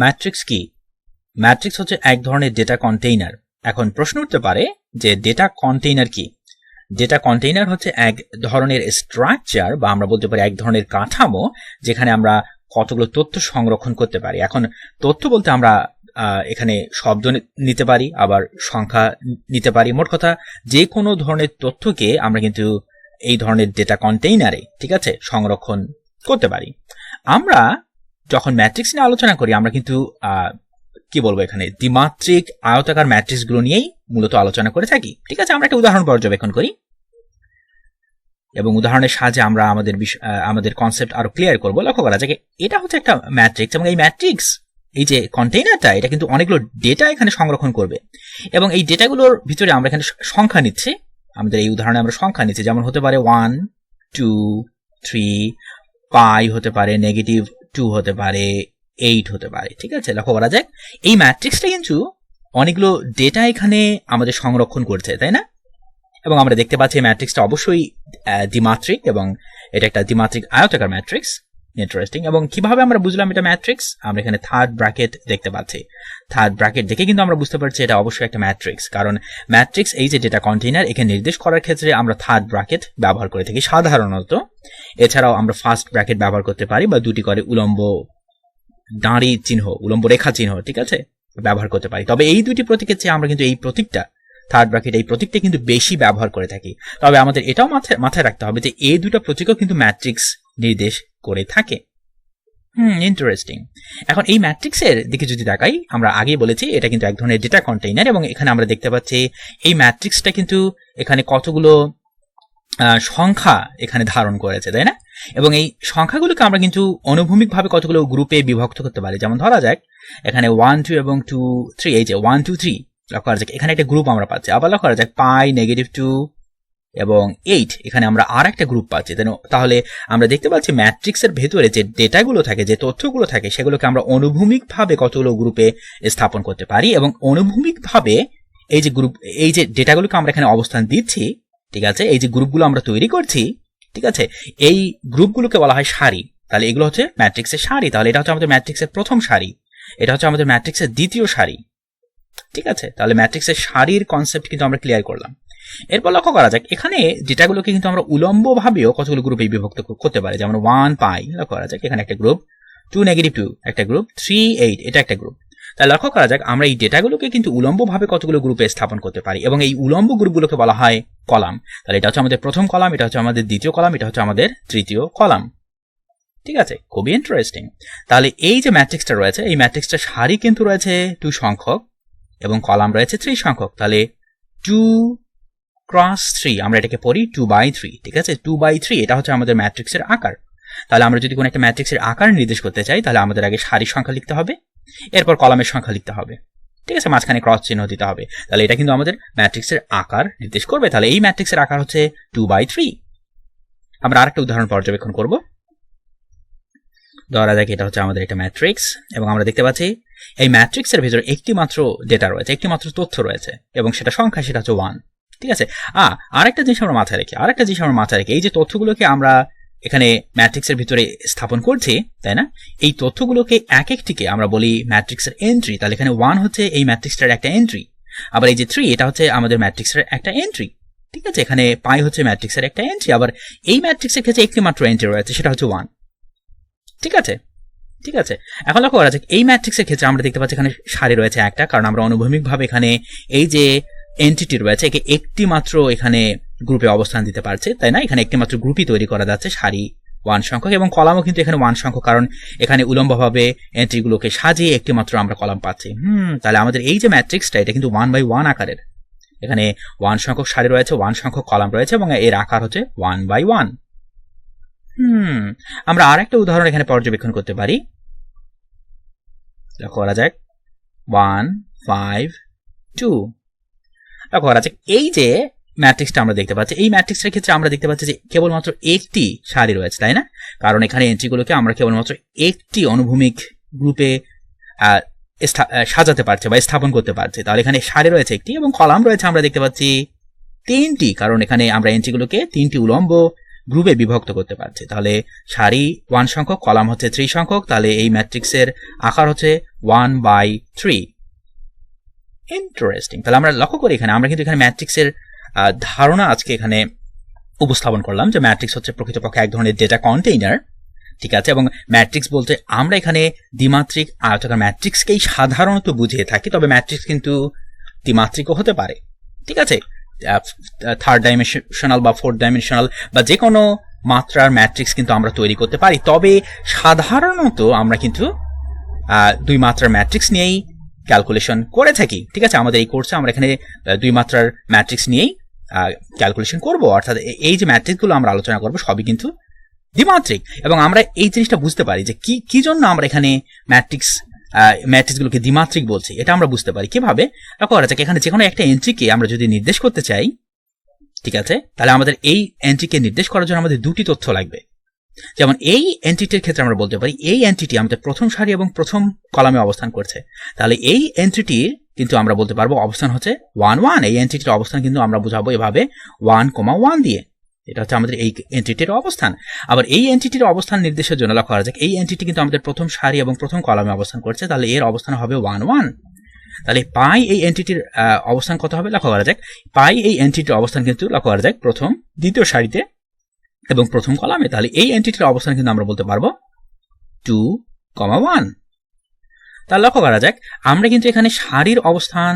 Matrix কি? Matrix হচ্ছে এক ধরনের ডেটা কন্টেইনার। এখন প্রশ্ন উঠতে পারে যে ডেটা কন্টেইনার কি? ডেটা কন্টেইনার হচ্ছে এক ধরনের স্ট্রাকচার বা আমরা বলতে পারি এক ধরনের কাঠামো যেখানে আমরা কতগুলো তথ্য সংরক্ষণ করতে পারি। এখন তথ্য বলতে আমরা এখানে শব্দ নিতে পারি, আবার সংখ্যা নিতে পারি। মোট কথা যে কোনো ধরনের তথ্যকে আমরা কিন্তু এই ধরনের ডেটা কন্টেইনারে, ঠিক আছে, সংরক্ষণ করতে পারি। আমরা যখন ম্যাট্রিক্স নিয়ে আলোচনা করি, আমরা কিন্তু কি বলব এখানে, দ্বিমাত্রিক আয়তাকার ম্যাট্রিক্সগুলো নিয়েই মূলত আলোচনা করে থাকি। ঠিক আছে? আমরা একটা উদাহরণ পর্যবেক্ষণ করি। এবং উদাহরণের সাহায্যে আমরা আমাদের আমাদের কনসেপ্ট আরও ক্লিয়ার করব। লক্ষ্য করা যাকে এটা হচ্ছে একটা ম্যাট্রিক্স এবং এই ম্যাট্রিক্স এই যে কন্টেইনারটা এটা কিন্তু অনেকগুলো ডেটা এখানে সংরক্ষণ করবে। এবং এই ডেটাগুলোর ভিতরে আমরা এখানে সংখ্যা নিচ্ছি। আমাদের এই উদাহরণে আমরা সংখ্যা নিচ্ছি। যেমন হতে পারে ওয়ান টু থ্রি পাই হতে পারে নেগেটিভ টু হতে পারে এইট হতে পারে, ঠিক আছে? লক্ষ্য করা যাক। এই ম্যাট্রিক্সটা কিন্তু অনেকগুলো ডেটা এখানে আমাদের সংরক্ষণ করছে, তাই না? এবং আমরা দেখতে পাচ্ছি ম্যাট্রিক্সটা অবশ্যই দ্বিমাত্রিক এবং এটা একটা দ্বিমাত্রিক আয়তাকার ম্যাট্রিক্স ইন্টারেস্টিং এবং কীভাবে আমরা বুঝলাম এটা ম্যাট্রিক্স? আমরা এখানে থার্ড ব্র্যাকেট দেখতে পাচ্ছি। থার্ড ব্র্যাকেট দেখে কিন্তু আমরা বুঝতে পারছি এটা অবশ্যই একটা ম্যাট্রিক্স। কারণ ম্যাট্রিক্স এই যে ডেটা কন্টেইনার একে নির্দেশ করার ক্ষেত্রে আমরা থার্ড ব্র্যাকেট ব্যবহার করে থাকি সাধারণত। এছাড়াও আমরা ফার্স্ট ব্র্যাকেট ব্যবহার করতে পারি বা দুটি করে উলম্ব দাঁড়ি চিহ্ন, উলম্ব রেখা চিহ্ন, ঠিক আছে? ব্যবহার করতে পারি। তবে এই দুটি প্রতীকের চেয়ে আমরা কিন্তু এই প্রতীকটা থার্ড ব্র্যাকেট এই প্রতীকটা কিন্তু বেশি ব্যবহার করে থাকি। তবে আমাদের এটাও মাথায় মাথায় রাখতে হবে যে এই দুটো প্রতীকও কিন্তু ম্যাট্রিক্স নির্দেশ করে থাকে। হুম ইন্টারেস্টিং এখন এই ম্যাট্রিক্সের দিকে যদি দেখাই আমরা আগে বলেছি, এটা কিন্তু এক ধরনের ডেটা কন্টেইনার এবং এখানে আমরা দেখতে পাচ্ছি এই ম্যাট্রিক্সটা কিন্তু এখানে কতগুলো সংখ্যা এখানে ধারণ করেছে, তাই না? এবং এই সংখ্যাগুলোকে আমরা কিন্তু অনুভূমিকভাবে কতগুলো গ্রুপে বিভক্ত করতে পারি। যেমন ধরা যাক, এখানে ওয়ান টু এবং টু থ্রি এই যে ওয়ান টু থ্রি লক্ষ্য করা যাক, এখানে একটা গ্রুপ আমরা পাচ্ছি। আবার লক্ষ্য করা যাক পাই নেগেটিভ টু এবং এইট এখানে আমরা আর একটা গ্রুপ পাচ্ছি। তাহলে আমরা দেখতে পাচ্ছি ম্যাট্রিক্সের ভেতরে যে ডেটাগুলো থাকে, যে তথ্যগুলো থাকে, সেগুলোকে আমরা অনুভূমিকভাবে কতগুলো গ্রুপে স্থাপন করতে পারি এবং অনুভূমিকভাবে এই যে গ্রুপ এই যে ডেটাগুলোকে আমরা এখানে অবস্থান দিচ্ছি, ঠিক আছে? এই যে গ্রুপগুলো আমরা তৈরি করছি, ঠিক আছে? এই গ্রুপগুলোকে বলা হয় সারি। তাহলে এগুলো হচ্ছে ম্যাট্রিক্সের সারি। তাহলে এটা হচ্ছে আমাদের ম্যাট্রিক্সের প্রথম সারি। এটা হচ্ছে আমাদের ম্যাট্রিক্সের দ্বিতীয় সারি। ঠিক আছে? তাহলে ম্যাট্রিক্সের সারির কনসেপ্ট কিন্তু আমরা ক্লিয়ার করলাম। এরপর লক্ষ্য করা যাক, এখানে ডেটাগুলোকে কিন্তু আমরা উলম্বভাবেও কতগুলো গ্রুপে বিভক্ত করতে পারি। যেমন ওয়ান পাই লক্ষ্য করা যাক, এখানে একটা গ্রুপ টু নেগেটিভ টু একটা গ্রুপ থ্রি এইট এটা একটা গ্রুপ তাহলে লক্ষ্য করা যাক, আমরা এই ডেটাগুলোকে কিন্তু উলম্বভাবে কতগুলো গ্রুপে স্থাপন করতে পারি এবং এই উলম্ব গ্রুপগুলোকে বলা হয় কলাম। তাহলে এটা হচ্ছে আমাদের প্রথম কলাম, এটা হচ্ছে আমাদের দ্বিতীয় কলাম, এটা হচ্ছে আমাদের তৃতীয় কলাম। ঠিক আছে? খুবই ইন্টারেস্টিং তাহলে এই যে ম্যাট্রিক্সটা রয়েছে, এই ম্যাট্রিক্সটা সারি কিন্তু রয়েছে টু সংখ্যক এবং কলাম রয়েছে থ্রি সংখ্যক। তাহলে টু ক্রস থ্রি আমরা এটাকে পড়ি টু বাই থ্রি ঠিক আছে? টু বাই থ্রি এটা হচ্ছে আমাদের ম্যাট্রিক্সের আকার। তাহলে আমরা যদি কোনো একটা ম্যাট্রিক্সের আকার নির্দেশ করতে চাই, তাহলে আমাদের আগে সারির সংখ্যা লিখতে হবে, এরপর কলামের সংখ্যা লিখতে হবে, ঠিক আছে? মাঝখানে ক্রস চিহ্ন দিতে হবে। তাহলে এটা কিন্তু আমাদের ম্যাট্রিক্সের আকার নির্দেশ করবে। তাহলে এই ম্যাট্রিক্সের আকার হচ্ছে টু বাই থ্রি আমরা আরেকটা উদাহরণ পর্যবেক্ষণ করব। ধরা যাক এটা হচ্ছে আমাদের একটা ম্যাট্রিক্স, এবং আমরা দেখতে পাচ্ছি এই ম্যাট্রিক্সের ভিতরে একটি মাত্র ডেটা রয়েছে একটি মাত্র তথ্য রয়েছে, এবং সেটা সংখ্যা সেটা হচ্ছে ওয়ান ঠিক আছে? আ, আরেকটা জিনিস আমরা মাথায় রেখে, আরেকটা জিনিস আমরা মাথায় রেখে, এই যে তথ্যগুলোকে আমরা এখানে ম্যাট্রিক্সের ভিতরে স্থাপন করছি, তাই না? এই তথ্যগুলোকে এক একটিকে আমরা বলি ম্যাট্রিক্সের এন্ট্রি তাহলে এখানে ওয়ান হচ্ছে এই ম্যাট্রিক্সটার একটা এন্ট্রি আবার এই যে থ্রি এটা হচ্ছে আমাদের ম্যাট্রিক্সের একটা এন্ট্রি ঠিক আছে? এখানে পাই হচ্ছে ম্যাট্রিক্সের একটা এন্ট্রি আবার এই ম্যাট্রিক্সের ক্ষেত্রে একটি মাত্র এন্ট্রি রয়েছে, সেটা হচ্ছে ওয়ান ঠিক আছে? ঠিক আছে? এখন লক্ষ্য করা যাক, এই ম্যাট্রিক্সের ক্ষেত্রে আমরা দেখতে পাচ্ছি এখানে সারি রয়েছে একটা, কারণ আমরা অনুভূমিকভাবে এখানে এই যে এন্টিটি রয়েছে, একে একটি মাত্র এখানে গ্রুপে অবস্থান দিতে পারছে, তাই না? এখানে একটি মাত্র গ্রুপই তৈরি করা যাচ্ছে সারি ওয়ান সংখ্যক এবং কলামও কিন্তু এখানে ওয়ান সংখ্যক, কারণ এখানে উলম্বভাবে এন্ট্রিগুলোকে সাজিয়ে একটি মাত্র আমরা কলাম পাচ্ছি। হুম, তাহলে আমাদের এই যে ম্যাট্রিক্সটা এটা কিন্তু ওয়ান বাই ওয়ান আকারের। এখানে ওয়ান সংখ্যক সারি রয়েছে ওয়ান সংখ্যক কলাম রয়েছে এবং এর আকার হচ্ছে ওয়ান বাই ওয়ান হুম, আমরা আর একটা উদাহরণ এখানে পর্যবেক্ষণ করতে পারি। লক্ষ্য করা যাক। ওয়ান ফাইভ টু লক্ষ্য করা যাক এই যে ম্যাট্রিক্সটা আমরা দেখতে পাচ্ছি, এই ম্যাট্রিক্সের ক্ষেত্রে আমরা দেখতে পাচ্ছি যে কেবলমাত্র একটি সারি রয়েছে, তাই না? কারণ এখানে এন্ট্রিগুলোকে আমরা কেবলমাত্র একটি অনুভূমিক গ্রুপে সাজাতে পারছে বা স্থাপন করতে পারছে। তাহলে এখানে সারি রয়েছে একটি এবং কলাম রয়েছে আমরা দেখতে পাচ্ছি তিনটি, কারণ এখানে আমরা এন্ট্রিগুলোকে তিনটি উলম্ব গ্রুপে বিভক্ত করতে পারছি। তাহলে সারি ওয়ান সংখ্যক, কলাম হচ্ছে থ্রি সংখ্যক, তাহলে এই ম্যাট্রিক্সের আকার হচ্ছে ওয়ান বাই থ্রি ইন্টারেস্টিং তাহলে আমরা লক্ষ্য করি এখানে, আমরা কিন্তু এখানে ম্যাট্রিক্সের ধারণা আজকে এখানে উপস্থাপন করলাম যে ম্যাট্রিক্স হচ্ছে প্রকৃতপক্ষে এক ধরনের ডেটা কন্টেইনার ঠিক আছে? এবং ম্যাট্রিক্স বলতে আমরা এখানে দ্বিমাত্রিক আয়তাকার ম্যাট্রিক্সকেই সাধারণত বুঝিয়ে থাকি, তবে ম্যাট্রিক্স কিন্তু দ্বিমাত্রিকও হতে পারে, ঠিক আছে? থার্ড ডাইমেনশনাল বা ফোর্থ ডাইমেনশনাল বা যে কোনো মাত্রার ম্যাট্রিক্স কিন্তু আমরা তৈরি করতে পারি। তবে সাধারণত আমরা কিন্তু দুই মাত্রার ম্যাট্রিক্স নিয়েই ক্যালকুলেশন করে থাকি, ঠিক আছে? আমাদের এই কোর্সে আমরা এখানে দুই মাত্রার ম্যাট্রিক্স নিয়েই ক্যালকুলেশন করব। অর্থাৎ এই যে ম্যাট্রিক্সগুলো আমরা আলোচনা করব, সবই কিন্তু দ্বিমাত্রিক। এবং আমরা এই জিনিসটা বুঝতে পারি যে কি কি জন্য আমরা এখানে ম্যাট্রিক্স ম্যাট্রিক্সগুলোকে দ্বিমাত্রিক বলছি, এটা আমরা বুঝতে পারি। কীভাবে? করা যাক, এখানে যে কোনো একটা এন্ট্রিকে আমরা যদি নির্দেশ করতে চাই, ঠিক আছে? তাহলে আমাদের এই এন্ট্রিকে নির্দেশ করার জন্য আমাদের দুটি তথ্য লাগবে। যেমন এই এন্ট্রিটির ক্ষেত্রে আমরা বলতে পারি, এই এন্ট্রিটি আমাদের প্রথম সারি এবং প্রথম কলামে অবস্থান করছে। তাহলে এই এন্ট্রিটির কিন্তু আমরা বলতে পারব অবস্থান হচ্ছে ওয়ান ওয়ান এই এন্ট্রিটির অবস্থান কিন্তু আমরা বুঝাবো এভাবে ওয়ান কমা ওয়ান দিয়ে। এটা হচ্ছে আমাদের এই এন্ট্রিটির অবস্থান। আবার এই এন্টিটির অবস্থান নির্দেশের জন্য লক্ষ্য করা যাক। এই এন্টিটি কিন্তু আমাদের প্রথম সারি এবং প্রথম কলামে অবস্থান করছে, তাহলে এর অবস্থান হবে ওয়ান ওয়ান তাহলে পাই এই এন্টিটির অবস্থান কত হবে? লক্ষ্য করা যাক। পাই এই এন্টিটির অবস্থান কিন্তু লক্ষ্য করা যাক প্রথম, দ্বিতীয় সারিতে এবং প্রথম কলামে, তাহলে এই এন্টিটির অবস্থান কিন্তু আমরা বলতে পারব টু কমা ওয়ান তাহলে লক্ষ্য করা যাক, আমরা কিন্তু এখানে সারির অবস্থান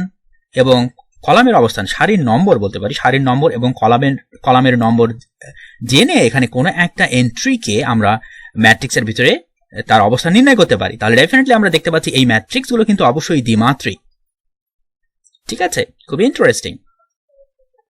এবং কলামের অবস্থান, সারির নম্বর বলতে পারি, সারির নম্বর এবং কলামের কলামের নম্বর জেনে এখানে কোনো একটা এন্ট্রিকে আমরা ম্যাট্রিক্সের ভিতরে তার অবস্থান নির্ণয় করতে পারি। তাহলে ডেফিনেটলি আমরা দেখতে পাচ্ছি এই ম্যাট্রিক্সগুলো কিন্তু অবশ্যই দ্বিমাত্রিক। ঠিক আছে? খুবই ইন্টারেস্টিং